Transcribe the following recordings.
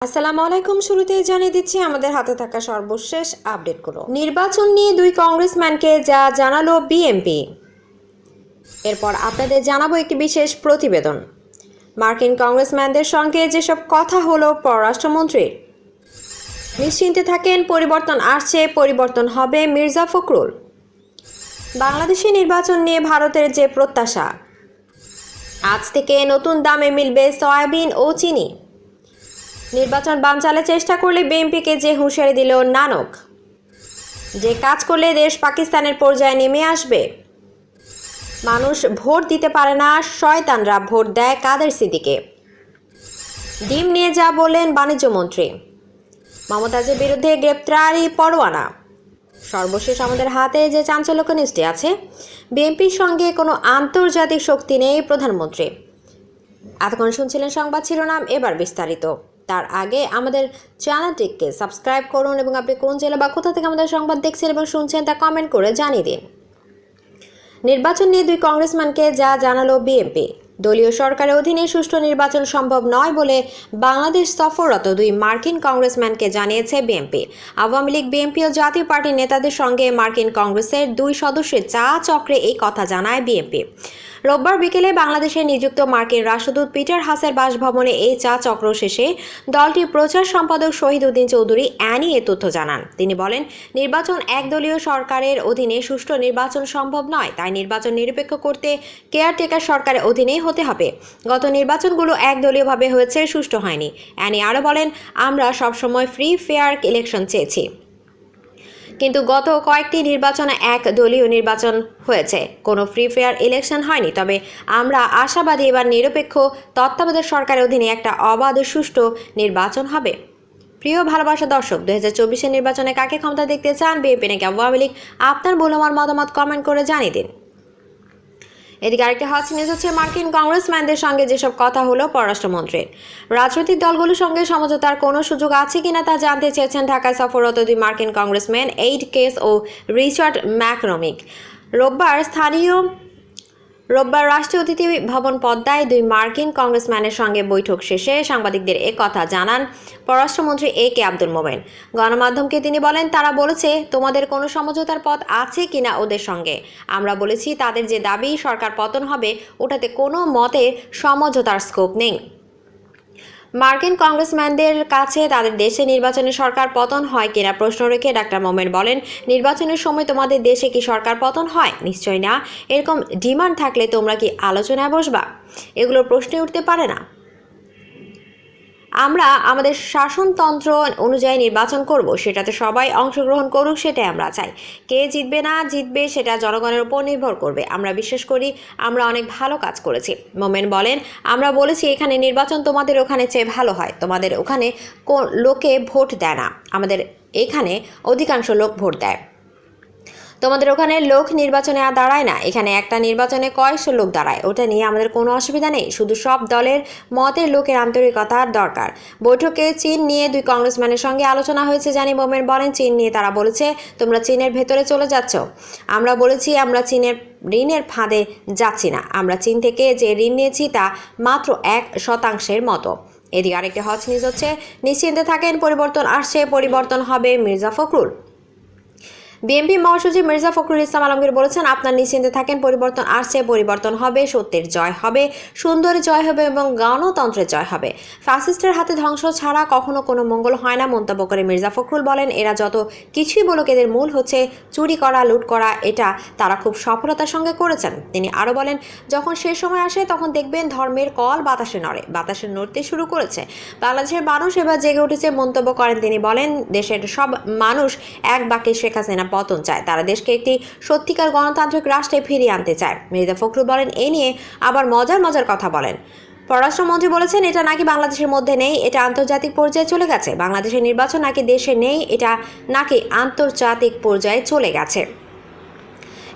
আসসালামু আলাইকুম। শুরুতেই জানিয়ে দিচ্ছি আমাদের হাতে থাকা সর্বশেষ আপডেটগুলো। নির্বাচন নিয়ে দুই কংগ্রেসম্যানকে যা জানালো বিএমপি এরপর আপনাদের জানাব একটি বিশেষ প্রতিবেদন। মার্কিন কংগ্রেসম্যানদের সঙ্গে যেসব কথা হলো পররাষ্ট্রমন্ত্রীর নিশ্চিন্তে থাকেন, পরিবর্তন আসছে, পরিবর্তন হবে মির্জা ফখরুল। বাংলাদেশি নির্বাচন নিয়ে ভারতের যে প্রত্যাশা। আজ থেকে নতুন দামে মিলবে সয়াবিন ও চিনি। নির্বাচন বানচালে চেষ্টা করলে বিএনপিকে যে হুঁশিয়ারি দিল নানক। যে কাজ করলে দেশ পাকিস্তানের পর্যায়ে নেমে আসবে। মানুষ ভোট দিতে পারে না, শয়তানরা ভোট দেয় কাদের সিদ্দিকে ডিম নিয়ে যা বললেন বাণিজ্যমন্ত্রী মমতাজের বিরুদ্ধে গ্রেপ্তারি পরোয়ানা। সর্বশেষ আমাদের হাতে যে চাঞ্চল্যকর নিউজটি আছে, বিএনপির সঙ্গে কোনো আন্তর্জাতিক শক্তি নেই প্রধানমন্ত্রী। এতক্ষণ শুনছিলেন সংবাদ শিরোনাম, এবার বিস্তারিত। তার আগে আমাদের চ্যানেলটিকে সাবস্ক্রাইব করুন এবং আপনি কোন জেলা বা কোথা থেকে আমাদের সংবাদ দেখছেন এবং শুনছেন তা কমেন্ট করে জানিয়ে দিন। নির্বাচন নিয়ে দুই কংগ্রেসম্যানকে যা জানালো বিএনপি দলীয় সরকারের অধীনে সুষ্ঠু নির্বাচন সম্ভব নয় বলে বাংলাদেশ সফররত দুই মার্কিন কংগ্রেসম্যানকে জানিয়েছে বিএনপি আওয়ামী লীগ বিএনপি ও জাতীয় পার্টির নেতাদের সঙ্গে মার্কিন কংগ্রেসের দুই সদস্যের চা চক্রে এই কথা জানায় বিএনপি রোববার বিকেলে বাংলাদেশে নিযুক্ত মার্কিন রাষ্ট্রদূত পিটার হাসের বাসভবনে এই চা চক্র শেষে দলটির প্রচার সম্পাদক শহীদ উদ্দিন চৌধুরী অ্যানি এ তথ্য জানান। তিনি বলেন, নির্বাচন একদলীয় সরকারের অধীনে সুষ্ঠু নির্বাচন সম্ভব নয়, তাই নির্বাচন নিরপেক্ষ করতে কেয়ারটেকার সরকারের অধীনেই হতে হবে। গত নির্বাচনগুলো একদলীয়ভাবে হয়েছে, সুষ্ঠু হয়নি। অ্যানি আরও বলেন, আমরা সবসময় ফ্রি ফেয়ার ইলেকশন চেয়েছি। কিন্তু গত কয়েকটি নির্বাচনে এক দলীয় নির্বাচন হয়েছে। কোনো ফ্রি ফেয়ার ইলেকশন হয়নি, তবে আমরা আশাবাদী এবার নিরপেক্ষ তত্ত্বাবধায়ক সরকারের অধীনে একটা অবাধ সুষ্ঠু নির্বাচন হবে। প্রিয় ভালোবাসা দর্শক দু হাজার চব্বিশের নির্বাচনে কাকে ক্ষমতা দেখতে চান? বিএনপি নাকি আওয়ামী লীগ? আপনার মূল্যবান মতামত কমেন্ট করে জানিয়ে দিন। এদিকে আরেকটি হট নিউজ হচ্ছে, মার্কিন কংগ্রেসম্যানদের সঙ্গে যেসব কথা হলো পররাষ্ট্রমন্ত্রীর। রাজনৈতিক দলগুলোর সঙ্গে সমঝোতার কোনো সুযোগ আছে কিনা তা জানতে চেয়েছেন ঢাকায় সফররত দুই মার্কিন কংগ্রেসম্যান এইড কেস ও রিচার্ড ম্যাকরমিক। রোববার স্থানীয় রোববার রাষ্ট্রীয় অতিথি ভবন পদ্মায় দুই মার্কিন কংগ্রেসম্যানের সঙ্গে বৈঠক শেষে সাংবাদিকদের এ কথা জানান পররাষ্ট্রমন্ত্রী এ কে আব্দুল মোমেন। গণমাধ্যমকে তিনি বলেন, তারা বলেছে, তোমাদের কোনো সমঝোতার পথ আছে কিনা ওদের সঙ্গে? আমরা বলেছি, তাদের যে দাবি সরকার পতন হবে, ওটাতে কোনো মতে সমঝোতার স্কোপ নেই। মার্কিন কংগ্রেসম্যানদের কাছে তাদের দেশে নির্বাচনে সরকার পতন হয় কিনা প্রশ্ন রেখে ডাক্তার মোমেন বলেন, নির্বাচনের সময় তোমাদের দেশে কি সরকার পতন হয়? নিশ্চয় না। এরকম ডিমান্ড থাকলে তোমরা কি আলোচনায় বসবা? এগুলো প্রশ্নে উঠতে পারে না। আমরা আমাদের শাসনতন্ত্র অনুযায়ী নির্বাচন করব, সেটাতে সবাই অংশগ্রহণ করুক, সেটাই আমরা চাই। কে জিতবে না জিতবে, সেটা জনগণের উপর নির্ভর করবে। আমরা বিশ্বাস করি আমরা অনেক ভালো কাজ করেছি। মোমেন বলেন, আমরা বলেছি এখানে নির্বাচন তোমাদের ওখানে চেয়ে ভালো হয়। তোমাদের ওখানে লোকে ভোট দেয় না। আমাদের এখানে অধিকাংশ লোক ভোট দেয়। তোমাদের ওখানে লোক নির্বাচনে আর দাঁড়ায় না। এখানে একটা নির্বাচনে কয়েকশো লোক দাঁড়ায়। ওটা নিয়ে আমাদের কোনো অসুবিধা নেই। শুধু সব দলের মতের লোকের আন্তরিকতার দরকার। বৈঠকে চীন নিয়ে দুই কংগ্রেসম্যানের সঙ্গে আলোচনা হয়েছে, জানি মোমেন বলেন। চীন নিয়ে তারা বলেছে, তোমরা চীনের ভেতরে চলে যাচ্ছ। আমরা বলেছি, আমরা চীনের ঋণের ফাঁদে যাচ্ছি না। আমরা চীন থেকে যে ঋণ নিয়েছি, তা মাত্র এক শতাংশের মতো। এদিকে আরেকটি হজ নিউজ হচ্ছে, নিশ্চিন্তে থাকেন, পরিবর্তন আসছে, পরিবর্তন হবে মির্জা ফখরুল। বিএনপি মহাসচিব মির্জা ফখরুল ইসলাম আলমগীর বলেছেন, আপনার নিশ্চিন্তে থাকেন, পরিবর্তন আসছে, পরিবর্তন হবে, সত্যের জয় হবে সুন্দরের জয় হবে এবং গণতন্ত্রের জয় হবে। ফ্যাসিস্টের হাতে ধ্বংস ছাড়া কখনো কোনো মঙ্গল হয় না, মন্তব্য করে মির্জা ফখরুল বলেন, এরা যত কিছুই বলুক, এদের মূল হচ্ছে চুরি করা, লুট করা, এটা তারা খুব সফলতার সঙ্গে করেছেন। তিনি আরও বলেন, যখন সে সময় আসে, তখন দেখবেন ধর্মের কল বাতাসে নড়ে, বাতাসে নড়তে শুরু করেছে। বাংলাদেশের মানুষ এবার জেগে উঠেছে, মন্তব্য করেন তিনি, বলেন, দেশের সব মানুষ এক বাক্যে শেখ হাসিনা পতন চায়। তারা দেশকে একটি সত্যিকার গণতান্ত্রিক রাষ্ট্রে ফিরিয়ে আনতে চায়। মির্জা ফখরুল বলেন, এ নিয়ে আবার মজার মজার কথা বলেন। পররাষ্ট্রমন্ত্রী বলেছেন, এটা নাকি বাংলাদেশের মধ্যে নেই, এটা আন্তর্জাতিক পর্যায়ে চলে গেছে। বাংলাদেশের নির্বাচন নাকি দেশে নেই, এটা নাকি আন্তর্জাতিক পর্যায়ে চলে গেছে।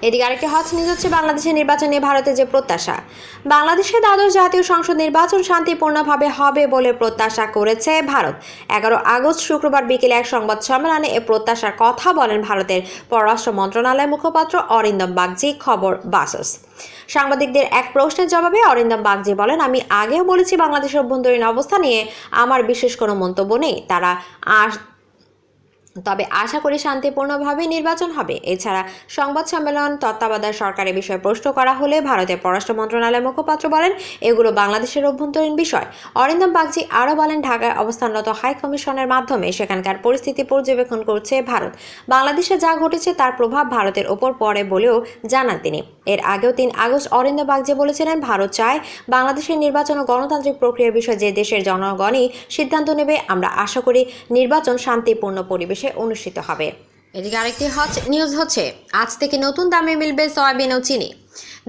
এদিকে আরেকটি হট নিউজ হচ্ছে বাংলাদেশের নির্বাচন নিয়ে ভারতের যে প্রত্যাশা। বাংলাদেশের দ্বাদশ জাতীয় সংসদ নির্বাচন শান্তিপূর্ণভাবে হবে বলে প্রত্যাশা করেছে ভারত। এগারো আগস্ট শুক্রবার বিকেলে এক সংবাদ সম্মেলনে এ প্রত্যাশার কথা বলেন ভারতের পররাষ্ট্র মন্ত্রণালয়ের মুখপাত্র অরিন্দম বাগজি, খবর বাসস। সাংবাদিকদের এক প্রশ্নের জবাবে অরিন্দম বাগজি বলেন, আমি আগেও বলেছি বাংলাদেশের অভ্যন্তরীণ অবস্থা নিয়ে আমার বিশেষ কোনো মন্তব্য নেই। তারা আজ তবে আশা করি শান্তিপূর্ণভাবে নির্বাচন হবে। এছাড়া সংবাদ সম্মেলন, তত্ত্বাবধায়ক সরকারের বিষয়ে প্রশ্ন করা হলে ভারতের পররাষ্ট্র মন্ত্রণালয়ের মুখপাত্র বলেন, এগুলো বাংলাদেশের অভ্যন্তরীণ বিষয়। অরিন্দম বাগচি আরও বলেন, ঢাকায় অবস্থানরত হাই কমিশনের মাধ্যমে সেখানকার পরিস্থিতি পর্যবেক্ষণ করছে ভারত। বাংলাদেশে যা ঘটেছে তার প্রভাব ভারতের ওপর পড়ে বলেও জানান তিনি। এর আগেও তিন আগস্ট অরিন্দম বাগচি বলেছিলেন, ভারত চায় বাংলাদেশের নির্বাচন ও গণতান্ত্রিক প্রক্রিয়ার বিষয়ে যে দেশের জনগণই সিদ্ধান্ত নেবে, আমরা আশা করি নির্বাচন শান্তিপূর্ণ পরিবেশে অনুষ্ঠিত হবে। এদিকে আরেকটি হচ্ছে নিউজ হচ্ছে, আজ থেকে নতুন দামে মিলবে সয়াবিন ও চিনি।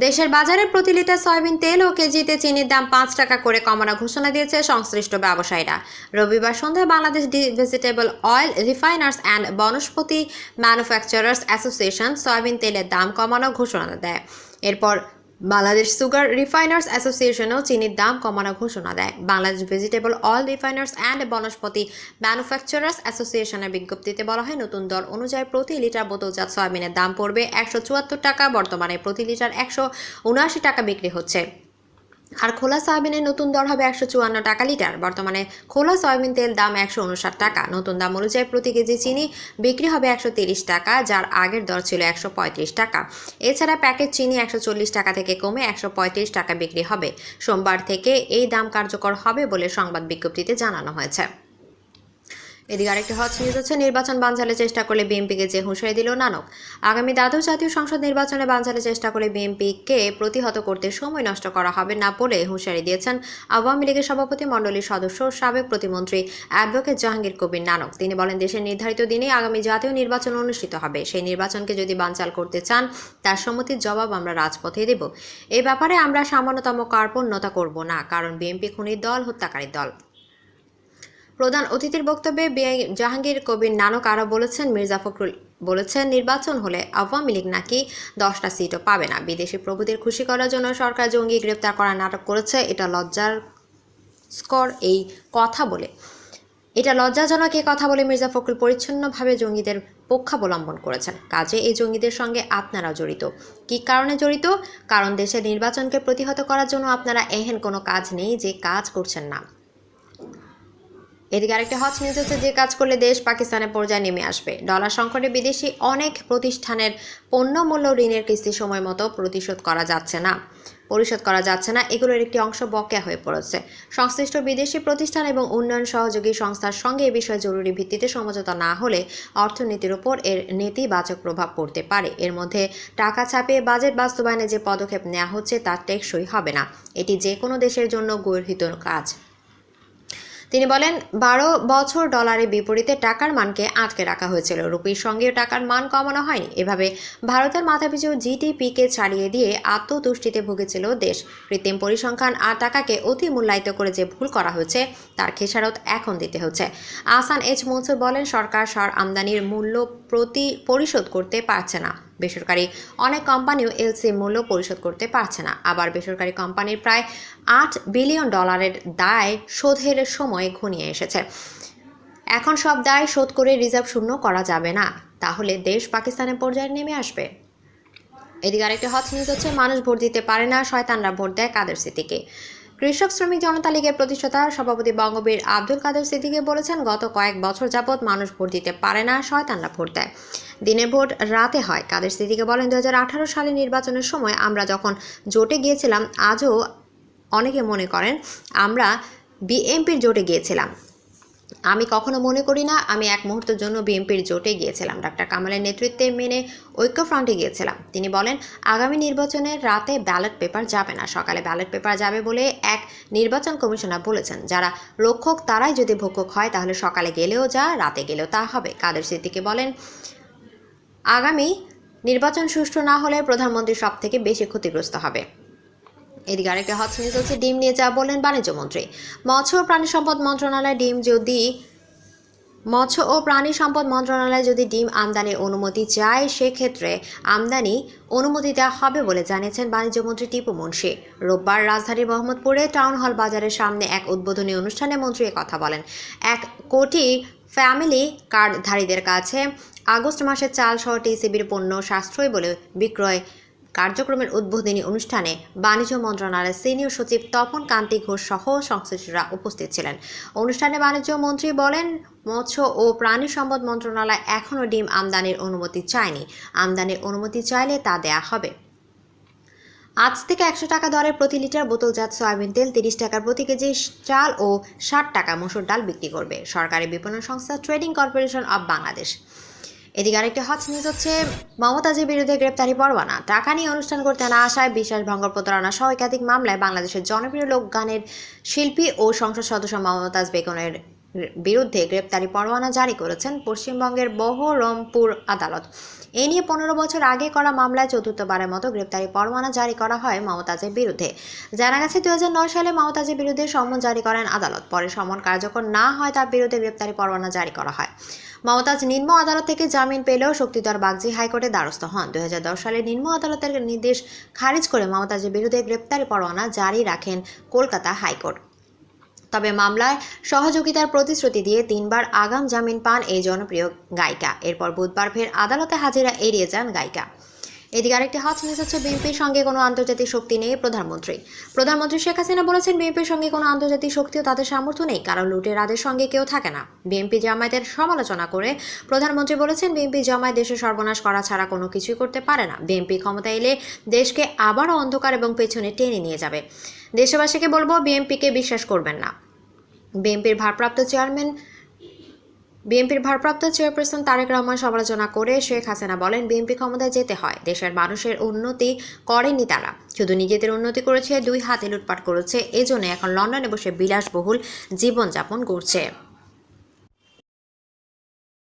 দেশের বাজারে প্রতি লিটার সয়াবিন তেল ও কেজিতে চিনির দাম পাঁচ টাকা করে কমানোর ঘোষণা দিয়েছে সংশ্লিষ্ট ব্যবসায়ীরা। রবিবার সন্ধ্যায় Bangladesh the vegetable oil refiners and Vanaspati manufacturers association soybean তেলের দাম কমানোর ঘোষণা দেয়। এরপর বাংলাদেশ সুগার রিফাইনার্স অ্যাসোসিয়েশনও চিনির দাম কমানোর ঘোষণা দেয়। Bangladesh vegetable oil refiners and vanaspati manufacturers অ্যাসোসিয়েশনের বিজ্ঞপ্তিতে বলা হয়, নতুন দর অনুযায়ী প্রতি লিটার বোতলজাত সয়াবিনের দাম পড়বে একশো চুয়াত্তর টাকা, বর্তমানে প্রতি লিটার একশো উনআশি টাকা বিক্রি হচ্ছে। আর খোলা সয়াবিনের নতুন দর হবে একশো চুয়ান্ন টাকা লিটার। বর্তমানে খোলা সয়াবিন তেল দাম একশো উনষাট টাকা। নতুন দাম অনুযায়ী প্রতি কেজি চিনি বিক্রি হবে একশো তিরিশ টাকা, যার আগের দর ছিল একশো পঁয়ত্রিশ টাকা। এছাড়া প্যাকেট চিনি একশো চল্লিশ টাকা থেকে কমে একশো পঁয়ত্রিশ টাকা বিক্রি হবে। সোমবার থেকে এই দাম কার্যকর হবে বলে সংবাদ বিজ্ঞপ্তিতে জানানো হয়েছে। এদিকে আরেকটি হট নিউজ হচ্ছে, নির্বাচন বানচালের চেষ্টা করলে বিএনপিকে যে হুঁশিয়ারি দিল নানক। আগামী দ্বাদশ জাতীয় সংসদ নির্বাচনে বানচালের চেষ্টা করে বিএনপিকে প্রতিহত করতে সময় নষ্ট করা হবে না বলে হুঁশিয়ারি দিয়েছেন আওয়ামী লীগের সভাপতি মণ্ডলীর সদস্য সাবেক প্রতিমন্ত্রী অ্যাডভোকেট জাহাঙ্গীর কবির নানক। তিনি বলেন, দেশের নির্ধারিত দিনে আগামী জাতীয় নির্বাচন অনুষ্ঠিত হবে। সেই নির্বাচনকে যদি বানচাল করতে চান, তার সম্মতির জবাব আমরা রাজপথে দেব। এ ব্যাপারে আমরা সামান্যতম কার্পণ্যতা করব না, কারণ বিএনপি খুনির দল, হত্যাকারীর দল। প্রধান অতিথির বক্তব্যে বিআই- জাহাঙ্গীর কবির নানক আরও বলেছেন, মির্জা ফখরুল বলেছেন, নির্বাচন হলে আওয়ামী লীগ নাকি দশটা সিটও পাবে না। বিদেশি প্রভুদের খুশি করার জন্য সরকার জঙ্গি গ্রেপ্তার করার নাটক করেছে। এটা লজ্জার স্কর এই কথা বলে। এটা লজ্জাজনক এই কথা বলে মির্জা ফখরুল পরিচ্ছন্নভাবে জঙ্গিদের পক্ষাবলম্বন করেছেন। কাজে এই জঙ্গিদের সঙ্গে আপনারা জড়িত। কী কারণে জড়িত? কারণ দেশের নির্বাচনকে প্রতিহত করার জন্য আপনারা এহেন কোনো কাজ নেই যে কাজ করছেন না। এদিকে আরেকটা হট নিউজ হচ্ছে, যে কাজ করলে দেশ পাকিস্তানের পর্যায়ে নেমে আসবে। ডলার সংকটে বিদেশি অনেক প্রতিষ্ঠানের পণ্য মূল্য ঋণের কিস্তি সময় মতো প্রতিশোধ করা যাচ্ছে না। পরিশোধ করা যাচ্ছে না, এগুলোর একটি অংশ বকেয়া হয়ে পড়েছে। সংশ্লিষ্ট বিদেশি প্রতিষ্ঠান এবং উন্নয়ন সহযোগী সংস্থার সঙ্গে এ বিষয়ে জরুরি ভিত্তিতে সমঝোতা না হলে অর্থনীতির ওপর এর নেতিবাচক প্রভাব পড়তে পারে। এর মধ্যে টাকা ছাপিয়ে বাজেট বাস্তবায়নে যে পদক্ষেপ নেওয়া হচ্ছে, তা টেকসই হবে না। এটি যে কোনো দেশের জন্য গর্হিত কাজ। তিনি বলেন, বারো বছর ডলারের বিপরীতে টাকার মানকে আটকে রাখা হয়েছিল। রুপির সঙ্গে টাকার মান কমানো হয়নি। এভাবে ভারতের মাথাপিছু জিডিপিকে ছাড়িয়ে দিয়ে আত্মতুষ্টিতে ভুগেছিল দেশ। কৃত্রিম পরিসংখ্যান আর টাকাকে অতি মূল্যায়িত করে যে ভুল করা হয়েছে, তার খেসারত এখন দিতে হচ্ছে। আসান এইচ মনসুর বলেন, সরকার সার আমদানির মূল্য প্রতি পরিশোধ করতে পারছে না। বেসরকারি অনেক কোম্পানিও এলসি মূল্য পরিশোধ করতে পারছে না। আবার বেসরকারি কোম্পানির প্রায় আট বিলিয়ন ডলারের দায় শোধের সময় ঘনিয়ে এসেছে। এখন সব দায় শোধ করে রিজার্ভ শূন্য করা যাবে না। তাহলে দেশ পাকিস্তানের পর্যায়ে নেমে আসবে। এদিকে আরেকটি হট নিউজ হচ্ছে, মানুষ ভোট দিতে পারে না, শয়তানরা ভোট দেয় কাদের স্মৃতিকে। কৃষক শ্রমিক জনতা লীগের প্রতিষ্ঠাতা সভাপতি বঙ্গবীর আব্দুল কাদের সিদ্দিকে বলেছেন, গত কয়েক বছর যাবৎ মানুষ ভোট দিতে পারে না, শয়তানরা ভোট দেয়। দিনে ভোট রাতে হয়। কাদের সিদ্দিকে বলেন দু হাজার সালে নির্বাচনের সময় আমরা যখন জোটে গিয়েছিলাম, আজও অনেকে মনে করেন, আমরা বিএমপির জোটে গিয়েছিলাম। আমি কখনো মনে করি না, আমি এক মুহূর্তের জন্য বিএনপির জোটে গিয়েছিলাম। ডাক্তার কামালের নেতৃত্বে মেনে ঐক্যফ্রন্টে গিয়েছিলাম। তিনি বলেন, আগামী নির্বাচনের রাতে ব্যালট পেপার যাবে না। সকালে ব্যালট পেপার যাবে বলে এক নির্বাচন কমিশনার বলেছেন। যারা রক্ষক, তারাই যদি ভক্ষক হয়, তাহলে সকালে গেলেও যা, রাতে গেলেও তা হবে। কাদের সিদ্দিকি বলেন, আগামী নির্বাচন সুষ্ঠু না হলে প্রধানমন্ত্রী সব থেকে বেশি ক্ষতিগ্রস্ত হবে। এদিকে আরেকটা হট নিউজ হচ্ছে, ডিম নিয়ে যা বললেন বাণিজ্য মন্ত্রী। মৎস্য ও প্রাণী সম্পদ মন্ত্রণালয় ডিম যদি, মৎস্য ও প্রাণী সম্পদ মন্ত্রণালয় যদি ডিম আমদানির অনুমতি চায়, সেক্ষেত্রে আমদানি অনুমতি দেওয়া হবে বলে জানিয়েছেন বাণিজ্যমন্ত্রী টিপু মুন্সি। রোববার রাজধানীর মোহাম্মদপুরে টাউন হল বাজারের সামনে এক উদ্বোধনী অনুষ্ঠানে মন্ত্রী কথা বলেন। এক কোটি ফ্যামিলি কার্ডধারীদের কাছে আগস্ট মাসে চাল সহ টিসিবির পণ্য সাশ্রয় বলে বিক্রয় কার্যক্রমের উদ্বোধনী অনুষ্ঠানে বাণিজ্য মন্ত্রণালয়ের সিনিয়র সচিব তপন কান্তি ঘোষ সহ সংশ্লিষ্টরা উপস্থিত ছিলেন। অনুষ্ঠানে বাণিজ্য মন্ত্রী বলেন, মৎস্য ও প্রাণী সম্পদ মন্ত্রণালয় এখনও ডিম আমদানির অনুমতি চায়নি। আমদানির অনুমতি চাইলে তা দেয়া হবে। আজ থেকে একশো টাকা দরে প্রতি লিটার বোতলজাত সয়াবিন তেল, তিরিশ টাকার প্রতি কেজি চাল ও ষাট টাকা মসুর ডাল বিক্রি করবে। সরকারি বিপণন সংস্থা ট্রেডিং কর্পোরেশন অব বাংলাদেশ। এদিকে আরেকটি হট নিউজ হচ্ছে, মমতাজের বিরুদ্ধে গ্রেপ্তারি পরবানা টাকা নিয়ে অনুষ্ঠান করতে না আসায় বিশ্বাস ভঙ্গ প্রতারণা সহ একাধিক মামলায় বাংলাদেশের জনপ্রিয় লোক গানের শিল্পী ও সংসদ সদস্য মমতাজ বেগমের বিরুদ্ধে গ্রেপ্তারি পরোয়ানা জারি করেছেন পশ্চিমবঙ্গের বহরমপুর আদালত। এ নিয়ে পনেরো বছর আগে করা মামলায় চতুর্থবারের মতো গ্রেপ্তারি পরোয়ানা জারি করা হয় মমতাজের বিরুদ্ধে। জানা গেছে, দুই হাজার নয় সালে মমতাজের বিরুদ্ধে সমন জারি করেন আদালত। পরে সমন কার্যকর না হয় তার বিরুদ্ধে গ্রেপ্তারি পরোয়ানা জারি করা হয়। মমতাজ নিম্ন আদালত থেকে জামিন পেলেও শক্তিধর বাগজি হাইকোর্টে দ্বারস্থ হন। দুই হাজার দশ সালে নিম্ন আদালতের নির্দেশ খারিজ করে মমতাজের বিরুদ্ধে গ্রেপ্তারি পরোয়ানা জারি রাখেন কলকাতা হাইকোর্ট। তবে মামলায় সহযোগিতার প্রতিশ্রুতি দিয়ে তিনবার আগাম জামিন পান এই জনপ্রিয় গায়িকা। এরপর বুধবার ফের আদালতে হাজিরা এড়িয়ে যান গায়িকা। এদিকে আরেকটি হট নিউজ হচ্ছে বিএনপির সঙ্গে কোনো আন্তর্জাতিক শক্তি নেই প্রধানমন্ত্রী। প্রধানমন্ত্রী শেখ হাসিনা বলেছেন বিএনপির সঙ্গে কোনো আন্তর্জাতিক শক্তিও তাদের সামর্থ্য নেই, কারণ লুটেরাদের সঙ্গে কেউ থাকে না। বিএনপি জামায়াতের সমালোচনা করে প্রধানমন্ত্রী বলেছেন বিএনপি জামায়াত দেশের সর্বনাশ করা ছাড়া কোনো কিছুই করতে পারে না। বিএনপি ক্ষমতা এলে দেশকে আবারও অন্ধকার এবং পেছনে টেনে নিয়ে যাবে। দেশবাসীকে বলব বিএনপিকে বিশ্বাস করবেন না। বিএনপির ভারপ্রাপ্ত চেয়ারম্যান বিএনপির ভারপ্রাপ্ত চেয়ারপারসন তারেক রহমান সমালোচনা করে শেখ হাসিনা বলেন, বিএনপি ক্ষমতায় যেতে হয়, দেশের মানুষের উন্নতি করেনি তারা। শুধু নিজেদের উন্নতি করেছে, দুই হাতে লুটপাট করেছে, এজন্য এখন লন্ডনে বসে বিলাসবহুল জীবনযাপন করছে।